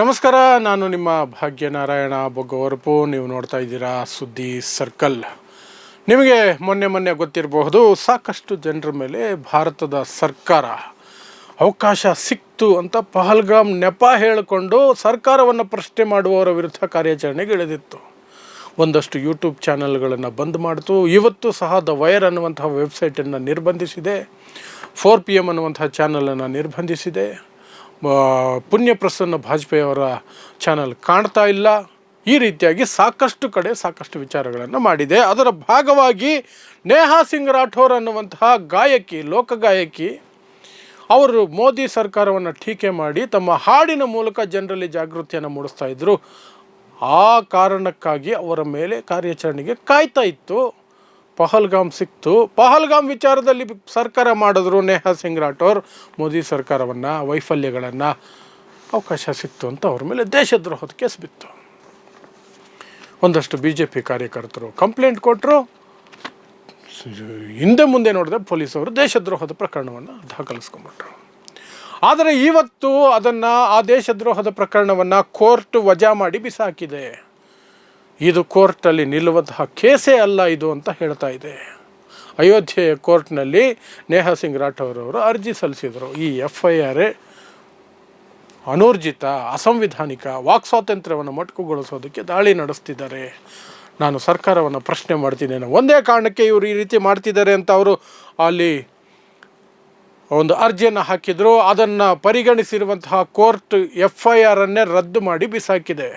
ನಮಸ್ಕಾರ, ನಾನು ನಿಮ್ಮ ಭಾಗ್ಯನಾರಾಯಣ ಬೊಗ್ಗವರಪು. ನೀವು ನೋಡ್ತಾ ಇದ್ದೀರಾ ಸುದ್ದಿ ಸರ್ಕಲ್. ನಿಮಗೆ ಮೊನ್ನೆ ಮೊನ್ನೆ ಗೊತ್ತಿರಬಹುದು, ಸಾಕಷ್ಟು ಜನರ ಮೇಲೆ ಭಾರತದ ಸರ್ಕಾರ ಅವಕಾಶ ಸಿಕ್ತು ಅಂತ ಪಹಲ್ಗಾಮ್ ನೆಪ ಹೇಳಿಕೊಂಡು ಸರ್ಕಾರವನ್ನು ಪ್ರಶ್ನೆ ಮಾಡುವವರ ವಿರುದ್ಧ ಕಾರ್ಯಾಚರಣೆಗೆ ಇಳಿದಿತ್ತು. ಒಂದಷ್ಟು ಯೂಟ್ಯೂಬ್ ಚಾನಲ್ಗಳನ್ನು ಬಂದ್ ಮಾಡಿತು. ಇವತ್ತು ಸಹ ದ ವೈರ್ ಅನ್ನುವಂತಹ ವೆಬ್ಸೈಟನ್ನು ನಿರ್ಬಂಧಿಸಿದೆ. ಫೋರ್ ಪಿ ಎಂ ಅನ್ನುವಂತಹ ಚಾನಲನ್ನು ನಿರ್ಬಂಧಿಸಿದೆ. ಪುಣ್ಯ ಪ್ರಸನ್ನ ವಾಜಪೇಯಿ ಅವರ ಚಾನಲ್ ಕಾಣ್ತಾ ಇಲ್ಲ. ಈ ರೀತಿಯಾಗಿ ಸಾಕಷ್ಟು ಕಡೆ ಸಾಕಷ್ಟು ವಿಚಾರಗಳನ್ನು ಮಾಡಿದೆ. ಅದರ ಭಾಗವಾಗಿ ನೇಹಾ ಸಿಂಗ್ ರಾಠೋರ್ ಅನ್ನುವಂತಹ ಗಾಯಕಿ, ಲೋಕಗಾಯಕಿ, ಅವರು ಮೋದಿ ಸರ್ಕಾರವನ್ನು ಟೀಕೆ ಮಾಡಿ ತಮ್ಮ ಹಾಡಿನ ಮೂಲಕ ಜನರಲ್ಲಿ ಜಾಗೃತಿಯನ್ನು ಮೂಡಿಸ್ತಾ ಇದ್ದರು ಆ ಕಾರಣಕ್ಕಾಗಿ ಅವರ ಮೇಲೆ ಕಾರ್ಯಾಚರಣೆಗೆ ಕಾಯ್ತಾ ಇತ್ತು. ಪಹಲ್ಗಾಮ್ ಸಿಕ್ತು. ಪಹಲ್ಗಾಮ್ ವಿಚಾರದಲ್ಲಿ ಸರ್ಕಾರ ಮಾಡಿದ್ರು ನೇಹಾ ಸಿಂಗ್ ರಾಠೋರ್. ಮೋದಿ ಸರ್ಕಾರವನ್ನು, ವೈಫಲ್ಯಗಳನ್ನು ಅವಕಾಶ ಸಿಕ್ತು ಅಂತ ಅವ್ರ ಮೇಲೆ ದೇಶದ್ರೋಹದ ಕೇಸ್ ಬಿತ್ತು. ಒಂದಷ್ಟು ಬಿ ಜೆ ಪಿ ಕಾರ್ಯಕರ್ತರು ಕಂಪ್ಲೇಂಟ್ ಕೊಟ್ಟರು ಹಿಂದೆ ಮುಂದೆ ನೋಡಿದ್ರೆ ಪೊಲೀಸವರು ದೇಶದ್ರೋಹದ ಪ್ರಕರಣವನ್ನು ದಾಖಲಿಸ್ಕೊಂಡ್ಬಿಟ್ರು. ಆದರೆ ಇವತ್ತು ಅದನ್ನು ಆ ದೇಶದ್ರೋಹದ ಪ್ರಕರಣವನ್ನು ಕೋರ್ಟ್ ವಜಾ ಮಾಡಿ ಬಿಸಾಕಿದೆ. ಇದು ಕೋರ್ಟಲ್ಲಿ ನಿಲ್ಲುವಂತಹ ಕೇಸೇ ಅಲ್ಲ ಇದು ಅಂತ ಹೇಳ್ತಾ ಇದೆ. ಅಯೋಧ್ಯೆಯ ಕೋರ್ಟ್ನಲ್ಲಿ ನೇಹಾ ಸಿಂಗ್ ರಾಠೋರ್ ಅವರು ಅರ್ಜಿ ಸಲ್ಲಿಸಿದರು. ಈ ಎಫ್ ಐ ಆರ್ ಅನೂರ್ಜಿತ, ಅಸಂವಿಧಾನಿಕ, ವಾಕ್ ಸ್ವಾತಂತ್ರ್ಯವನ್ನು ಮೊಟಕುಗೊಳಿಸೋದಕ್ಕೆ ದಾಳಿ ನಡೆಸ್ತಿದ್ದಾರೆ. ನಾನು ಸರ್ಕಾರವನ್ನು ಪ್ರಶ್ನೆ ಮಾಡ್ತಿದ್ದೇನೆ ಒಂದೇ ಕಾರಣಕ್ಕೆ ಇವರು ಈ ರೀತಿ ಮಾಡ್ತಿದ್ದಾರೆ ಅಂತ ಅವರು ಅಲ್ಲಿ ಒಂದು ಅರ್ಜಿಯನ್ನು ಹಾಕಿದ್ರು. ಅದನ್ನು ಪರಿಗಣಿಸಿರುವಂತಹ ಕೋರ್ಟ್ ಎಫ್ ಐ ಆರನ್ನೇ ರದ್ದು ಮಾಡಿ ಬಿಸಾಕಿದೆ.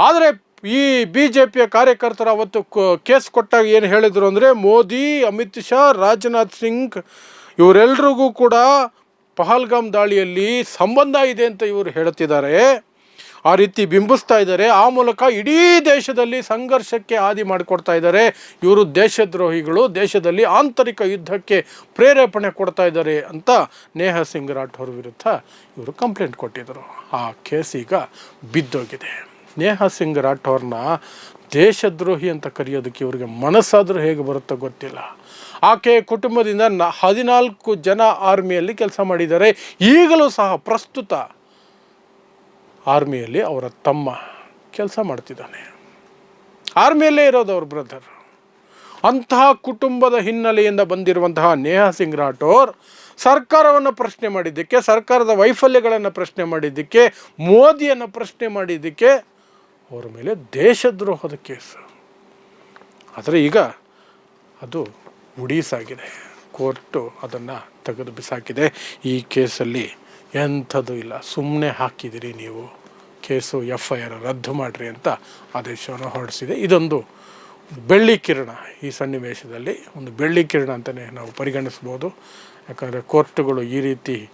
ಆದರೆ ಈ ಬಿ ಜೆ ಪಿಯ ಕಾರ್ಯಕರ್ತರು ಅವತ್ತು ಕೇಸ್ ಕೊಟ್ಟಾಗ ಏನು ಹೇಳಿದರು ಅಂದರೆ ಮೋದಿ, ಅಮಿತ್ ಶಾ, ರಾಜನಾಥ್ ಸಿಂಗ್ ಇವರೆಲ್ರಿಗೂ ಕೂಡ ಪಹಲ್ಗಾಮ್ ದಾಳಿಯಲ್ಲಿ ಸಂಬಂಧ ಇದೆ ಅಂತ ಇವರು ಹೇಳ್ತಿದ್ದಾರೆ. ಆ ರೀತಿ ಬಿಂಬಿಸ್ತಾ ಇದ್ದಾರೆ. ಆ ಮೂಲಕ ಇಡೀ ದೇಶದಲ್ಲಿ ಸಂಘರ್ಷಕ್ಕೆ ಹಾದಿ ಮಾಡಿಕೊಡ್ತಾ ಇದ್ದಾರೆ. ಇವರು ದೇಶದ್ರೋಹಿಗಳು, ದೇಶದಲ್ಲಿ ಆಂತರಿಕ ಯುದ್ಧಕ್ಕೆ ಪ್ರೇರೇಪಣೆ ಕೊಡ್ತಾ ಇದ್ದಾರೆ ಅಂತ ನೇಹಾ ಸಿಂಗ್ ರಾಠೋರ್ ವಿರುದ್ಧ ಇವರು ಕಂಪ್ಲೇಂಟ್ ಕೊಟ್ಟಿದ್ದರು ಆ ಕೇಸ್ ಈಗ ಬಿದ್ದೋಗಿದೆ. ನೇಹಾ ಸಿಂಗ್ ರಾಠೋರ್ನ ದೇಶದ್ರೋಹಿ ಅಂತ ಕರೆಯೋದಕ್ಕೆ ಇವರಿಗೆ ಮನಸ್ಸಾದರೂ ಹೇಗೆ ಬರುತ್ತೋ ಗೊತ್ತಿಲ್ಲ. ಆಕೆ ಕುಟುಂಬದಿಂದ ನ ಹದಿನಾಲ್ಕು ಜನ ಆರ್ಮಿಯಲ್ಲಿ ಕೆಲಸ ಮಾಡಿದ್ದಾರೆ. ಈಗಲೂ ಸಹ ಪ್ರಸ್ತುತ ಆರ್ಮಿಯಲ್ಲಿ ಅವರ ತಮ್ಮ ಕೆಲಸ ಮಾಡ್ತಿದ್ದಾನೆ. ಆರ್ಮಿಯಲ್ಲೇ ಇರೋದು ಅವ್ರ ಬ್ರದರ್ ಅಂತಹ ಕುಟುಂಬದ ಹಿನ್ನೆಲೆಯಿಂದ ಬಂದಿರುವಂತಹ ನೇಹಾ ಸಿಂಗ್ ರಾಠೋರ್ ಸರ್ಕಾರವನ್ನು ಪ್ರಶ್ನೆ ಮಾಡಿದ್ದಕ್ಕೆ, ಸರ್ಕಾರದ ವೈಫಲ್ಯಗಳನ್ನು ಪ್ರಶ್ನೆ ಮಾಡಿದ್ದಕ್ಕೆ, ಮೋದಿಯನ್ನು ಪ್ರಶ್ನೆ ಮಾಡಿದ್ದಕ್ಕೆ ಅವರ ಮೇಲೆ ದೇಶದ್ರೋಹದ ಕೇಸು. ಆದರೆ ಈಗ ಅದು ಉಡೀಸಾಗಿದೆ ಕೋರ್ಟು ಅದನ್ನು ತೆಗೆದು ಬಿಸಾಕಿದೆ. ಈ ಕೇಸಲ್ಲಿ ಎಂಥದ್ದು ಇಲ್ಲ. ಸುಮ್ಮನೆ ಹಾಕಿದಿರಿ ನೀವು. ಕೇಸು ಎಫ್ ಐ ಆರ್ ರದ್ದು ಮಾಡಿರಿ ಅಂತ ಆದೇಶವನ್ನು ಹೊರಡಿಸಿದೆ. ಇದೊಂದು ಬೆಳ್ಳಿ ಕಿರಣ. ಈ ಸನ್ನಿವೇಶದಲ್ಲಿ ಒಂದು ಬೆಳ್ಳಿ ಕಿರಣ ಅಂತಲೇ ನಾವು ಪರಿಗಣಿಸ್ಬೋದು. ಯಾಕಂದರೆ ಕೋರ್ಟುಗಳು ಈ ರೀತಿ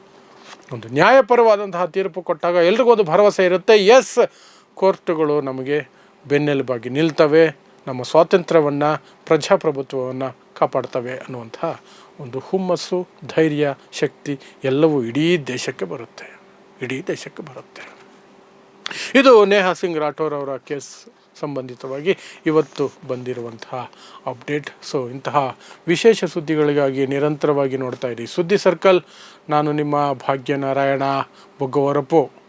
ಒಂದು ನ್ಯಾಯಪರವಾದಂತಹ ತೀರ್ಪು ಕೊಟ್ಟಾಗ ಎಲ್ರಿಗೂ ಒಂದು ಭರವಸೆ ಇರುತ್ತೆ. ಎಸ್ ಕೋರ್ಟುಗಳು ನಮಗೆ ಬೆನ್ನೆಲುಬಾಗಿ ನಿಲ್ತವೆ. ನಮ್ಮ ಸ್ವಾತಂತ್ರ್ಯವನ್ನು, ಪ್ರಜಾಪ್ರಭುತ್ವವನ್ನು ಕಾಪಾಡ್ತವೆ ಅನ್ನುವಂತಹ ಒಂದು ಹುಮ್ಮಸ್ಸು, ಧೈರ್ಯ, ಶಕ್ತಿ ಎಲ್ಲವೂ ಇಡೀ ದೇಶಕ್ಕೆ ಬರುತ್ತೆ. ಇಡೀ ದೇಶಕ್ಕೆ ಬರುತ್ತೆ. ಇದು ನೇಹಾ ಸಿಂಗ್ ರಾಠೋರ್ ಅವರ ಕೇಸ್ ಸಂಬಂಧಿತವಾಗಿ ಇವತ್ತು ಬಂದಿರುವಂತಹ ಅಪ್ಡೇಟ್. ಸೊ ಇಂತಹ ವಿಶೇಷ ಸುದ್ದಿಗಳಿಗಾಗಿ ನಿರಂತರವಾಗಿ ನೋಡ್ತಾ ಇರಿ. ಸುದ್ದಿ ಸರ್ಕಲ್, ನಾನು ನಿಮ್ಮ ಭಾಗ್ಯನಾರಾಯಣ ಬೊಗ್ಗವರಪು.